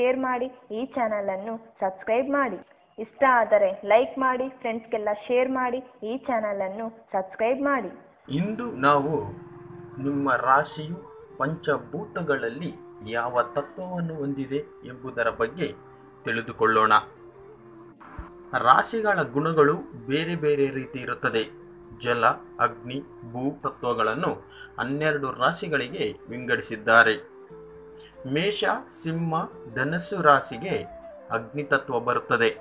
Share ಮಾಡಿ ಈ channel ಅನ್ನು ಸಬ್ಸ್ಕ್ರೈಬ್ ಮಾಡಿ. ಇಷ್ಟ ಆದರೆ ಲೈಕ್ ಮಾಡಿ ಫ್ರೆಂಡ್ಸ್ಗೆಲ್ಲ ಶೇರ್ ಮಾಡಿ, ಈ ಚಾನೆಲ್ ಅನ್ನು ಸಬ್ಸ್ಕ್ರೈಬ್ ಮಾಡಿ. ಇಂದು ನಾವು ನಿಮ್ಮ ರಾಶಿಯು ಪಂಚಭೂತಗಳಲ್ಲಿ ಯಾವ ತತ್ವವನ್ನು ಹೊಂದಿದೆ ಎಂಬುದರ ಬಗ್ಗೆ ತಿಳಿದುಕೊಳ್ಳೋಣ. ರಾಶಿಗಳ ಗುಣಗಳು ಬೇರೆ ಬೇರೆ ರೀತಿ ಇರುತ್ತದೆ. ಜಲ, ಅಗ್ನಿ, ಭೂ ತತ್ವಗಳನ್ನು ಹನ್ನೆರಡು ರಾಶಿಗಳಿಗೆ ವಿಂಗಡಿಸಿದ್ದಾರೆ. ಮೇಷ, ಸಿಂಹ, ಧನಸ್ಸು ರಾಶಿಗೆ ಅಗ್ನಿ ತತ್ವ ಬರುತ್ತದೆ.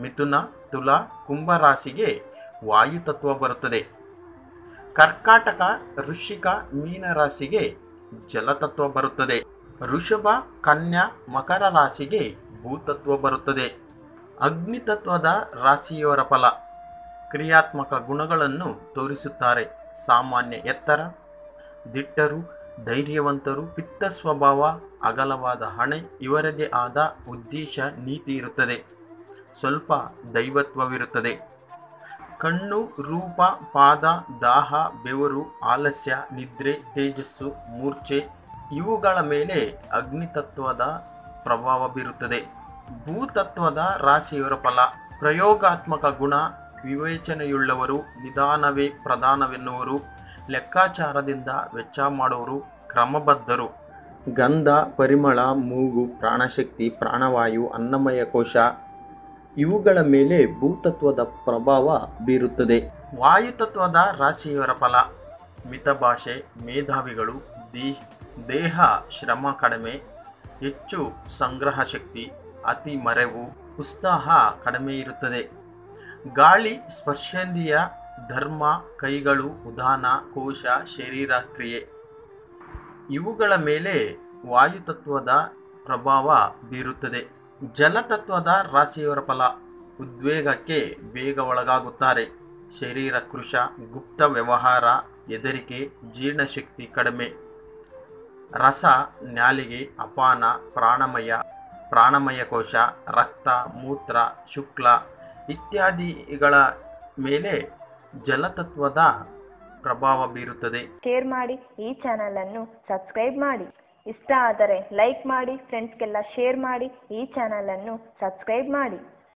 ಮಿಥುನ, ತುಲಾ, ಕುಂಭ ರಾಶಿಗೆ ವಾಯು ತತ್ವ ಬರುತ್ತದೆ. ಕರ್ಕಾಟಕ ಋಷಿಕ ಮೀನ ರಾಶಿಗೆ ಜಲತತ್ವ ಬರುತ್ತದೆ. ಋಷಭ ಕನ್ಯಾ, ಮಕರ ರಾಶಿಗೆ ಭೂತತ್ವ ಬರುತ್ತದೆ. ಅಗ್ನಿ ತತ್ವದ ರಾಶಿಯವರ ಫಲ. ಕ್ರಿಯಾತ್ಮಕ ಗುಣಗಳನ್ನು ತೋರಿಸುತ್ತಾರೆ. ಸಾಮಾನ್ಯ ಎತ್ತರ, ದಿಟ್ಟರು ಧೈರ್ಯವಂತರು, ಪಿತ್ತ ಸ್ವಭಾವ, ಅಗಲವಾದ ಹಣೆ, ಇವರದೇ ಆದ ಉದ್ದೇಶ, ನೀತಿ ಇರುತ್ತದೆ. ಸ್ವಲ್ಪ ದೈವತ್ವವಿರುತ್ತದೆ. ಕಣ್ಣು, ರೂಪ, ಪಾದ, ದಾಹ, ಬೆವರು, ಆಲಸ್ಯ, ನಿದ್ರೆ, ತೇಜಸ್ಸು, ಮೂರ್ಛೆ ಇವುಗಳ ಮೇಲೆ ಅಗ್ನಿತತ್ವದ ಪ್ರಭಾವ ಬೀರುತ್ತದೆ ಭೂತತ್ವದ ರಾಶಿಯವರ ಫಲ. ಪ್ರಯೋಗಾತ್ಮಕ ಗುಣ, ವಿವೇಚನೆಯುಳ್ಳವರು, ನಿಧಾನವೇ ಪ್ರಧಾನವೆನ್ನುವರು. ಲೆಕ್ಕಾಚಾರದಿಂದ ವೆಚ್ಚ ಮಾಡುವರು ಕ್ರಮಬದ್ಧರು. ಗಂಧ, ಪರಿಮಳ, ಮೂಗು, ಪ್ರಾಣಶಕ್ತಿ, ಪ್ರಾಣವಾಯು, ಅನ್ನಮಯ ಕೋಶ ಇವುಗಳ ಮೇಲೆ ಭೂತತ್ವದ ಪ್ರಭಾವ ಬೀರುತ್ತದೆ. ವಾಯುತತ್ವದ ರಾಶಿಯವರ ಫಲ ಮಿತಭಾಷೆ ಮೇಧಾವಿಗಳು, ದೇ, ದೇಹ ಶ್ರಮ ಕಡಿಮೆ, ಹೆಚ್ಚು ಸಂಗ್ರಹ ಶಕ್ತಿ, ಅತಿ ಮರೆವು, ಉತ್ಸಾಹ ಕಡಿಮೆ ಇರುತ್ತದೆ. ಗಾಳಿ ಸ್ಪರ್ಶೇಂದ್ರಿಯ ಧರ್ಮ, ಕೈಗಳು, ಉದಾನ, ಕೋಶ, ಶರೀರ, ಕ್ರಿಯೆ. ಇವುಗಳ ಮೇಲೆ ವಾಯುತತ್ವದ ಪ್ರಭಾವ ಬೀರುತ್ತದೆ. ಜಲತತ್ವದ ರಾಶಿಯವರ ಫಲ ಉದ್ವೇಗಕ್ಕೆ ಬೇಗ ಒಳಗಾಗುತ್ತಾರೆ. ಶರೀರ ಕೃಶ ಗುಪ್ತ ವ್ಯವಹಾರ, ಹೆದರಿಕೆ, ಜೀರ್ಣಶಕ್ತಿ ಕಡಿಮೆ. ರಸ, ನ್ಯಾಲಿಗೆ, ಅಪಾನ, ಪ್ರಾಣಮಯ ಪ್ರಾಣಮಯ ಕೋಶ, ರಕ್ತ, ಮೂತ್ರ, ಶುಕ್ಲ ಇತ್ಯಾದಿಗಳ ಮೇಲೆ ಜಲತತ್ವದ ಪ್ರಭಾವ ಬೀರುತ್ತದೆ. ಶೇರ್ ಮಾಡಿ ಈ ಚಾನೆಲ್ ಅನ್ನು ಸಬ್ಸ್ಕ್ರೈಬ್ ಮಾಡಿ. ಇಷ್ಟ ಆದರೆ ಲೈಕ್ ಮಾಡಿ ಫ್ರೆಂಡ್ಸ್ಗೆಲ್ಲ ಶೇರ್ ಮಾಡಿ ಈ ಚಾನೆಲ್ ಅನ್ನು ಸಬ್ಸ್ಕ್ರೈಬ್ ಮಾಡಿ.